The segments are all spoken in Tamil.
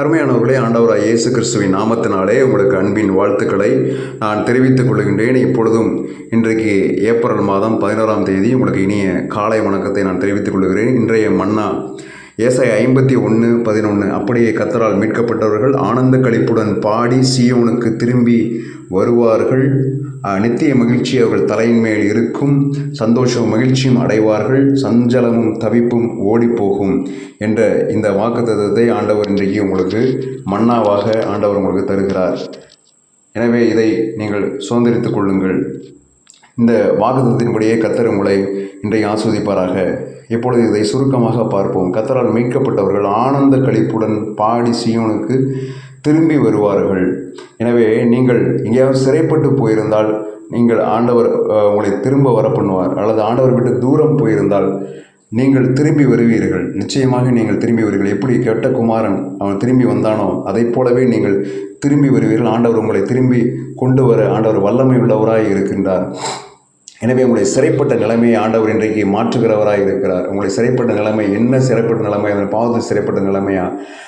அருமையானவர்களே ஆண்டவராய் இயேசு கிறிஸ்துவின் நாமத்தினாலே உங்களுக்கு அன்பின் வாழ்த்துக்களை நான் தெரிவித்துக் கொள்கின்றேன். இப்பொழுதும் இன்றைக்கு ஏப்ரல் மாதம் பதினோராம் தேதி உங்களுக்கு இனிய காலை வணக்கத்தை நான் தெரிவித்துக் கொள்கிறேன். இன்றைய மன்னா ஏசாய் ஐம்பத்தி ஒன்று பதினொன்று அப்படியே கத்தரால் மீட்கப்பட்டவர்கள் ஆனந்த கழிப்புடன் பாடி சீயோனுக்கு திரும்பி வருவார்கள். நித்திய மகிழ்ச்சி அவர்கள் தலையின் மேல் இருக்கும். சந்தோஷம் மகிழ்ச்சியும் அடைவார்கள். சஞ்சலமும் தவிப்பும் ஓடிப்போகும் என்ற இந்த வாக்குத்தத்தை ஆண்டவர் இன்றைக்கு உங்களுக்கு மன்னாவாக ஆண்டவர் உங்களுக்கு தருகிறார். எனவே இதை நீங்கள் சுதந்திரித்துக் கொள்ளுங்கள். இந்த வாகனத்தின்படியே கத்தர் உங்களை இன்றைக்கு ஆஸ்வதிப்பாராக. இப்பொழுது இதை சுருக்கமாக பார்ப்போம். கத்தரால் மீட்கப்பட்டவர்கள் ஆனந்த களிப்புடன் பாடி சியோனுக்கு திரும்பி வருவார்கள். எனவே நீங்கள் எங்கேயாவது சிறைப்பட்டு போயிருந்தால் நீங்கள் ஆண்டவர் உங்களை திரும்ப வர பண்ணுவார். அல்லது ஆண்டவர் விட்டு தூரம் போயிருந்தால் நீங்கள் திரும்பி வருவீர்கள். நிச்சயமாக நீங்கள் திரும்பி வருவீர்கள். எப்படி கெட்ட குமாரன் அவன் திரும்பி வந்தானோ அதைப் போலவே நீங்கள் திரும்பி வருவீர்கள். ஆண்டவர் உங்களை திரும்பி கொண்டு வர ஆண்டவர் வல்லமை உள்ளவராய் இருக்கின்றார். எனவே உங்களை சிறைப்பட்ட நிலைமையை ஆண்டவர் இன்றைக்கு மாற்றுகிறவராக இருக்கிறார். உங்களை சிறைப்பட்ட நிலைமை என்ன சிறைப்பட்ட நிலைமை அந்த பாவத்து சிறைப்பட்ட நிலைமையா?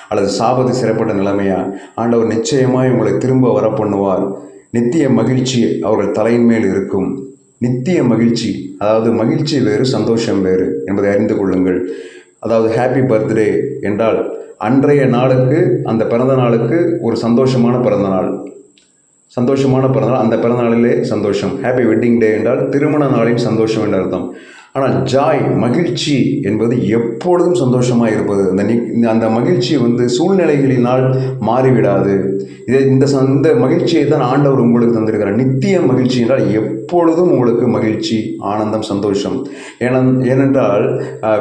அல்லது சாபத்து சிறைப்பட்ட நிலைமையா? ஆண்டவர் நிச்சயமாக உங்களை திரும்ப வர பண்ணுவார் நித்திய மகிழ்ச்சி அவர்கள் தலையின் மேல் இருக்கும். நித்திய மகிழ்ச்சி அதாவது மகிழ்ச்சி வேறு சந்தோஷம் வேறு என்பதை அறிந்து கொள்ளுங்கள். அதாவது ஹாப்பி பர்த்டே என்றால் அன்றைய நாளுக்கு அந்த பிறந்த நாளுக்கு ஒரு சந்தோஷமான பிறந்த நாள். சந்தோஷமான பிறந்தநாள் அந்த பிறந்தநாளிலே சந்தோஷம். ஹாப்பி வெட்டிங் டே என்றால் திருமண நாளின் சந்தோஷம் என்று அர்த்தம். ஆனால் ஜாய் மகிழ்ச்சி என்பது எப்பொழுதும் சந்தோஷமாக இருப்பது. அந்த நி அந்த மகிழ்ச்சி வந்து சூழ்நிலைகளினால் மாறிவிடாது. இதை இந்த இந்த மகிழ்ச்சியை தான் ஆண்டவர் உங்களுக்கு தந்திருக்கிறார். நித்திய மகிழ்ச்சி என்றால் எப்பொழுதும் உங்களுக்கு மகிழ்ச்சி ஆனந்தம் சந்தோஷம். ஏன ஏனென்றால்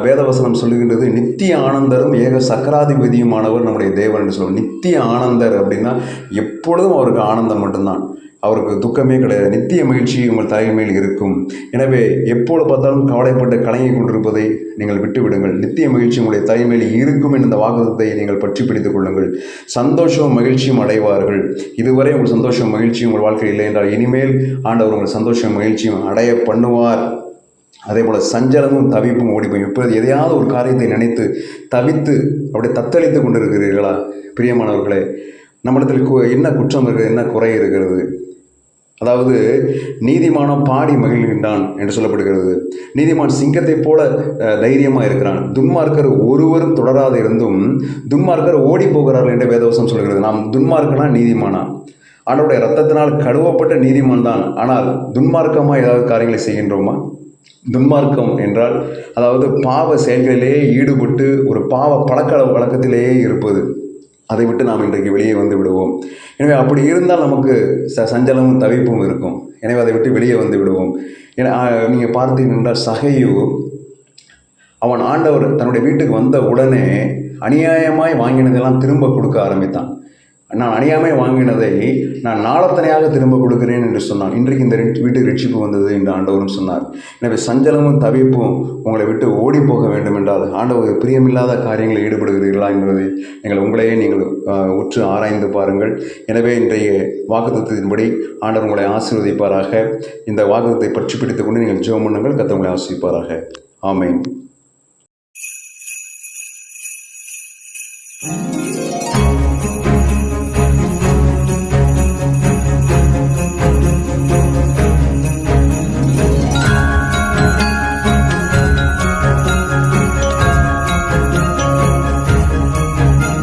வேதவசனம் சொல்லுகின்றது நித்திய ஆனந்தரும் ஏக சக்கராதிபதியுமானவர் நம்முடைய தேவன் என்று சொல்லுவோம். நித்திய ஆனந்தர் அப்படின்னா எப்பொழுதும் அவருக்கு ஆனந்தம் மட்டும்தான். அவருக்கு துக்கமே கிடையாது. நித்திய மகிழ்ச்சி உங்கள் தாயின் மேல் இருக்கும். எனவே எப்பொழுது பார்த்தாலும் கவலைப்பட்டு கலங்கி கொண்டிருப்பதை நீங்கள் விட்டுவிடுங்கள். நித்திய மகிழ்ச்சி உங்களுடைய தாயின் மேல் இருக்கும் என்ற வாக்குத்தத்தை நீங்கள் பற்றி பிடித்துக் கொள்ளுங்கள். சந்தோஷம் மகிழ்ச்சியும் அடைவார்கள். இதுவரை உங்கள் சந்தோஷம் மகிழ்ச்சியும் உங்கள் வாழ்க்கையில் இல்லை என்றால் இனிமேல் ஆண்டவர் உங்கள் சந்தோஷம் மகிழ்ச்சியும் அடைய பண்ணுவார். அதே போல் சஞ்சலமும் தவிப்பும் ஓடிப்போம் இப்போது எதையாவது ஒரு காரியத்தை நினைத்து தவித்து அப்படியே தத்தளித்து கொண்டிருக்கிறீர்களா? பிரியமானவர்களே நம்மிடத்தில் கு- என்ன குற்றம் இருக்கிறது என்ன குறை இருக்கிறது? அதாவது நீதிமானம் பாடி மகிழ்கின்றான் என்று சொல்லப்படுகிறது. நீதிமான் சிங்கத்தைப் போல தைரியமாக இருக்கிறான். துன்மார்க்கர் ஒருவரும் தொடராது இருந்தும் துன்மார்க்கர் ஓடி போகிறார்கள் என்று வேதவசம் சொல்கிறது. நாம் துன்மார்க்கனா நீதிமானா? ஆண்டவருடைய ரத்தத்தினால் கழுவப்பட்ட நீதிமான் தான். ஆனால் துன்மார்க்கமாக ஏதாவது காரியங்களை செய்கின்றோமா? துன்மார்க்கம் என்றால் அதாவது பாவ செயல்களிலேயே ஈடுபட்டு ஒரு பாவ பழக்க வழக்கத்திலேயே இருப்பது. அதை விட்டு நாம் இன்றைக்கு வெளியே வந்து விடுவோம். எனவே அப்படி இருந்தால் நமக்கு ச சஞ்சலமும் தவிப்பும் இருக்கும். எனவே அதை விட்டு வெளியே வந்து விடுவோம். ஏன்னா நீங்கள் பார்த்து நின்றால் சகையு அவன் ஆண்டவர் தன்னுடைய வீட்டுக்கு வந்த உடனே அநியாயமாய் வாங்கினதெல்லாம் திரும்ப கொடுக்க ஆரம்பித்தான். நான் அநியாயமாய் வாங்கினதை நான் நாளத்தனையாக திரும்ப கொடுக்கிறேன் என்று சொன்னான். இன்றைக்கு இந்த வீட்டு வீட்டுக்கு ரட்சிப்பு வந்தது என்று ஆண்டவரும் சொன்னார். எனவே சஞ்சலமும் தவிப்பும் உங்களை விட்டு ஓடி போக வேண்டும் என்றால் ஆண்டவர் பிரியமில்லாத காரியங்களில் ஈடுபடுகிறீர்களா என்பதை நீங்கள் உங்களையே நீங்கள் உற்று ஆராய்ந்து பாருங்கள். எனவே இன்றைய வாக்குத்தத்தின்படி ஆண்டவர் உங்களை ஆசீர்வதிப்பாராக. இந்த வாக்குத்தத்தை பற்றி பிடித்துக் கொண்டு நீங்கள் ஜெபம் பண்ணுங்கள். கத்த உங்களை ஆசிரிப்பாராக ஆமேன்.